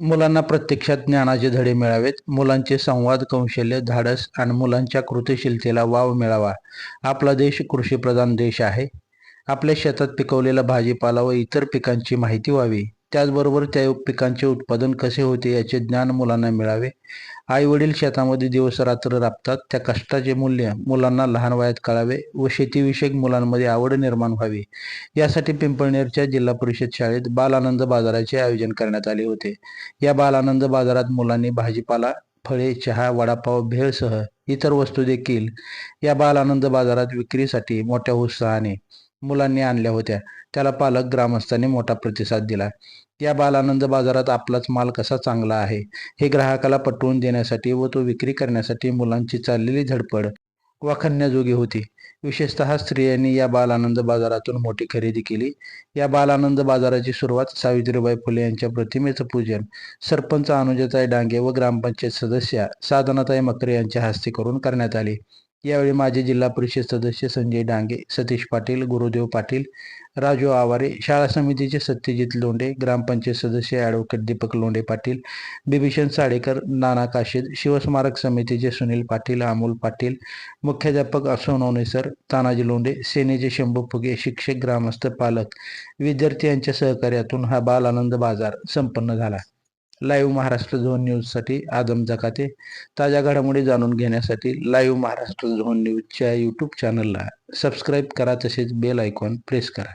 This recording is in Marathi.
मुलांना प्रत्यक्षात ज्ञानाचे धडे मिळावेत. मुलांचे संवाद कौशल्य धाडस आणि मुलांच्या कृतिशीलतेला वाव मिळावा. आपला देश कृषीप्रधान देश आहे. आपल्या शेतात पिकवलेला भाजीपाला व इतर पिकांची माहिती व्हावी. त्याचबरोबर त्या पिकांचे उत्पादन कसे होते याचे ज्ञान मुलांना मिळावे. आई वडील शेतामध्ये दिवस रात्र राबतात. त्या कष्टाचे मूल्य मुलांना लहान वयात कळावे व शेतीविषयक मुलांमध्ये आवड निर्माण व्हावी. यासाठी पिंपळनेरच्या जिल्हा परिषद शाळेत बाल आनंद बाजाराचे आयोजन करण्यात आले होते. या बाल आनंद बाजारात मुलांनी भाजीपाला फळे चहा वडापाव भेळसह इतर वस्तू देखील या बाल आनंद बाजारात विक्रीसाठी मोठ्या उत्साहाने मुलांनी आणल्या होत्या. त्याला पालक ग्रामस्थांनी मोठा प्रतिसाद दिला. या बाल आनंद बाजारात आपलाच माल कसा चांगला आहे? हे ग्राहकाला पटवून देण्यासाठी व तो विक्री करण्यासाठी मुलांची चाललेली झडपड वाखण्याजोगी होती. विशेषतः स्त्रियांनी या बाल आनंद बाजारातून मोठी खरेदी केली. या बाल आनंद बाजाराची सुरुवात सावित्रीबाई फुले यांच्या प्रतिमेचं पूजन सरपंच अनुजताई डांगे व ग्रामपंचायत सदस्या साधनाताई मकरे यांच्या हस्ते करून करण्यात आली. यावेळी माजी जिल्हा परिषद सदस्य संजय डांगे सतीश पाटील गुरुदेव पाटील राजू आवारे शाळा समितीचे सत्यजित लोंढे ग्रामपंचायत सदस्य ॲडव्होकेट दीपक लोंढे पाटील बिभीषण साडेकर नाना काशीद शिवस्मारक समितीचे सुनील पाटील अमोल पाटील मुख्याध्यापक सोनवणे सर तानाजी लोंढे सेनेचे शंभू फुगे शिक्षक ग्रामस्थ पालक विद्यार्थी यांच्या सहकार्यातून हा बाल आनंद बाजार संपन्न झाला. लाईव्ह महाराष्ट्र झोन न्यूजसाठी आदम जकाते. ताज्या घडामोडी जाणून घेण्यासाठी लाईव्ह महाराष्ट्र झोन न्यूजच्या यूट्यूब चॅनलला सबस्क्राईब करा तसेच बेल आयकॉन प्रेस करा.